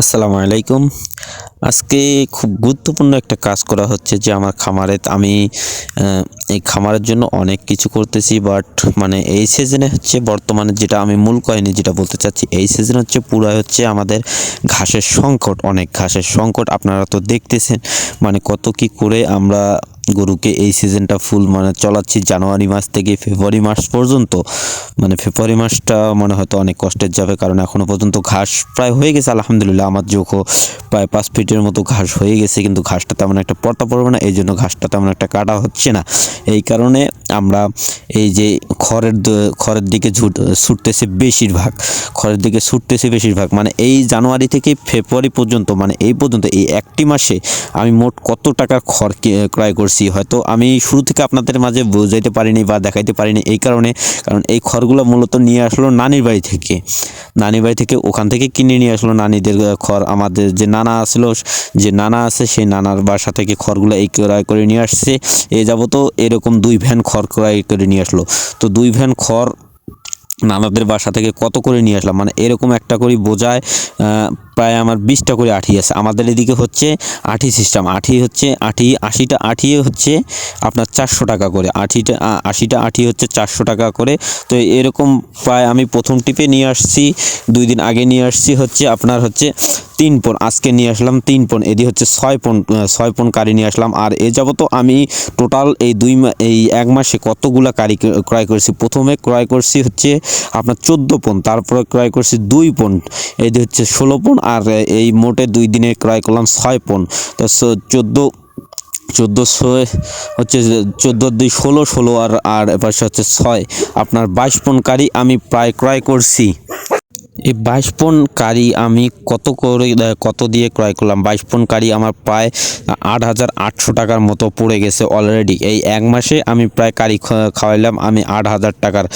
আসসালামু আলাইকুম। আজকে খুব গুরুত্বপূর্ণ একটা কাজ করা হচ্ছে যে আমার খামারে আমি এই খামারের জন্য অনেক কিছু করতেছি বাট মানে এই সিজনে হচ্ছে বর্তমানে যেটা আমি মূল কয়নি যেটা বলতে চাচ্ছি, এই সিজন হচ্ছে পুরাই হচ্ছে আমাদের ঘাসের সংকট, অনেক ঘাসের সংকট আপনারা তো দেখতেছেন মানে কত কি করে আমরা গরুকে এই সিজনটা ফুল মানে চলাচ্ছি জানুয়ারি মাস থেকে ফেব্রুয়ারি মাস পর্যন্ত। মানে ফেব্রুয়ারি মাসটা মনে হয়তো অনেক কষ্টের যাবে, কারণ এখনও পর্যন্ত ঘাস প্রায় হয়ে গেছে, আলহামদুলিল্লাহ। আমার চোখও প্রায় পাঁচ ফিটের মতো ঘাস হয়ে গেছে, কিন্তু ঘাসটা তেমন একটা পড়তা পড়বে না এই জন্য ঘাসটা তেমন একটা কাটা হচ্ছে না। এই কারণে আমরা এই যে খড়ের খড়ের দিকে ছুটতেছে বেশিরভাগ। খড়ের দিকে ছুটতেছে বেশিরভাগ। মানে এই জানুয়ারি থেকে ফেব্রুয়ারি পর্যন্ত মানে এই পর্যন্ত, এই একটি মাসে আমি মোট কত টাকার খড় ক্রয় করছি? হয়তো আমি শুরু থেকে আপনাদের মাঝে বোঝাইতে পারিনি বা দেখাইতে পারিনি এই কারণে। কারণ এই খড়গুলো মূলত নিয়ে আসলো নানির বাড়ি থেকে। নানির বাড়ি থেকে ওখান থেকে কিনে নিয়ে আসলো নানিদের খড়। আমাদের যে নানা আসলো, যে নানা আছে, সেই নানার বাসা থেকে খড়গুলো এই ক্রয় করে নিয়ে আসছে। এ যাবত এরকম দুই ভ্যান খড় ক্রয় করে নিয়ে আসলো। তো দুই ভ্যান খড় নানাদের বাসা থেকে কত করে নিয়ে আসলাম? মানে এরকম একটা করে বোঝায় প্রায় আমার বিশটা করে আঠি আছে। আমাদের এদিকে হচ্ছে আঠি সিস্টেম আঠি হচ্ছে আঠি, আশিটা আঠি হচ্ছে আপনার চারশো টাকা করে। আঠিটা আশিটা আঠি হচ্ছে চারশো টাকা করে। তো এরকম প্রায় আমি প্রথম টিপে নিয়ে আসছি। দুই দিন আগে নিয়ে আসছি হচ্ছে আপনার হচ্ছে তিন পন আজকে নিয়ে আসলাম তিন পন এদি হচ্ছে ছয় আহ, ছয় পন কারি নিয়ে আসলাম। আর এ যাবত আমি টোটাল এই দুই এই এক মাসে কতগুলা কারি ক্রয় করছি? প্রথমে ক্রয় করছি হচ্ছে আপনার চোদ্দ পন তারপরে ক্রয় করছি দুই পন এদি হচ্ছে ষোলো পন আর এই মোটে দুই দিনে ক্রয় করলাম ছয় পন তো চোদ্দ চোদ্দোশো হচ্ছে চোদ্দ দুই ষোলো ষোলো আর আর এপাশে হচ্ছে ছয়। আপনার বাইশ পন কারি আমি প্রায় ক্রয় করছি। এই বাইশ পন কারি আমি কত করে কত দিয়ে ক্রয় করলাম? বাইশ পন কারি আমার প্রায় আট হাজার আটশো টাকার মতো পড়ে গেছে অলরেডি এই এক মাসে আমি প্রায় কারি খাওয়াইলাম, আমি আট হাজার টাকার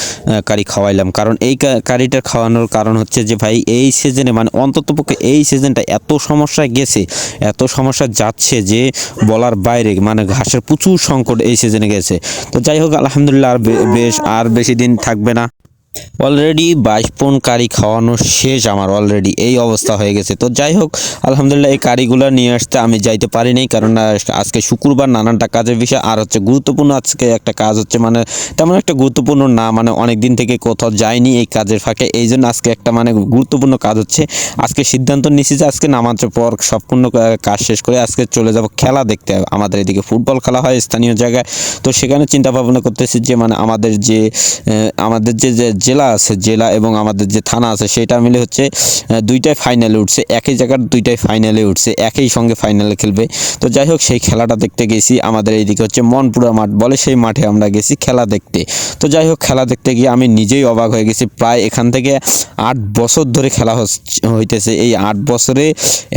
কারি খাওয়াইলাম। কারণ এই কারিটা খাওয়ানোর কারণ হচ্ছে যে ভাই, এই সিজনে মানে অন্ততপক্ষে এই সিজনটা এত সমস্যায় গেছে, এত সমস্যা যাচ্ছে যে বলার বাইরে মানে ঘাসের প্রচুর সংকট এই সিজনে গেছে। তো যাই হোক, আলহামদুলিল্লাহ আর বেশ, আর বেশি দিন থাকবে না। অলরেডি বাইশ পন কারি খাওয়ানো শেষ আমার অলরেডি এই অবস্থা হয়ে গেছে। তো যাই হোক, আলহামদুলিল্লাহ এই কারিগুলো নিয়ে আসতে আমি যাইতে পারি পারিনি কারণ আজকে শুক্রবার নানানটা কাজের বিষয়, আর হচ্ছে গুরুত্বপূর্ণ আজকে একটা কাজ হচ্ছে মানে তেমন একটা গুরুত্বপূর্ণ না মানে অনেক দিন থেকে কোথাও যাইনি এই কাজের ফাঁকে এই জন্য আজকে একটা মানে গুরুত্বপূর্ণ কাজ হচ্ছে, আজকে সিদ্ধান্ত নিয়েছি যে আজকে নামাজের পর সম্পূর্ণ কাজ শেষ করে আজকে চলে যাব খেলা দেখতে, আমাদের এদিকে ফুটবল খেলা হয় স্থানীয় জায়গায়। তো সেখানে চিন্তা ভাবনা করতেছি যে মানে আমাদের যে আমাদের যে জেলা আছে, জেলা এবং আমাদের যে থানা আছে, সেটা মিলে হচ্ছে দুইটাই ফাইনালে উঠছে। একই জায়গার দুইটাই ফাইনালে উঠছে। একই সঙ্গে ফাইনালে খেলবে। তো যাই হোক, সেই খেলাটা দেখতে গেছি। আমাদের এইদিকে হচ্ছে মনপুরা মাঠ বলে, সেই মাঠে আমরা গেছি খেলা দেখতে। তো যাই হোক, খেলা দেখতে গিয়ে আমি নিজেই অবাক হয়ে গেছি। প্রায় এখান থেকে আট বছর ধরে খেলা হইতেছে। এই আট বছরে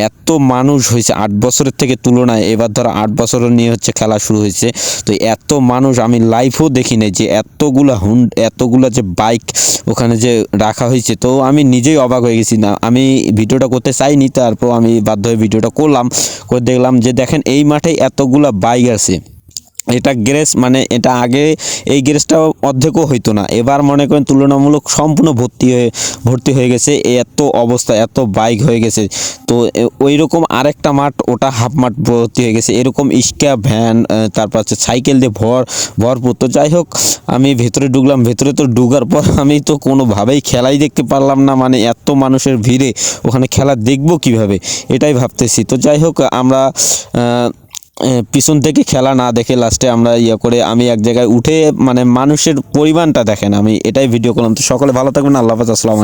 এত মানুষ হয়েছে, আট বছরের থেকে তুলনায়। এবার ধরো আট বছর নিয়ে হচ্ছে খেলা শুরু হয়েছে। তো এত মানুষ আমি লাইভও দেখি যে এতগুলা হুন এতগুলা যে বাইক ওখানে যে রাখা হয়েছে, তো আমি নিজেই অবাক হয়ে গেছি। না, আমি ভিডিওটা করতে চাইনি, তারপর আমি বাধ্য হয়ে ভিডিওটা করলাম। করে দেখলাম যে, দেখেন এই মাঠে এতগুলা বাইক আছে। এটা গ্যারেজ মানে এটা আগে এই গ্যারেজটা অর্ধেকও হইতো না। এবার মনে করেন তুলনামূলক সম্পূর্ণ ভর্তি হয়ে ভর্তি হয়ে গেছে এত অবস্থা, এত বাইক হয়ে গেছে। তো ওই রকম আরেকটা মাঠ, ওটা হাফ মাঠ ভর্তি হয়ে গেছে। এরকম ইস্কা ভ্যান তারপর হচ্ছে সাইকেল দিয়ে ভর, ভরপুর। তো যাই হোক, আমি ভেতরে ঢুকলাম, ভেতরে তো ঢুকার পর আমি তো কোনোভাবেই খেলাই দেখতে পারলাম না মানে এত মানুষের ভিড়ে। ওখানে খেলা দেখব কীভাবে? এটাই ভাবতেছি। তো যাই হোক, আমরা পিছন থেকে খেলা না দেখে লাস্টে আমরা ইয়ে করে আমি এক জায়গায় উঠে মানে মানুষের পরিমাণটা দেখেন আমি এটাই ভিডিও করলাম। তো সকলে ভালো থাকবেন, আল্লাহ হাফাজ, আসসালাম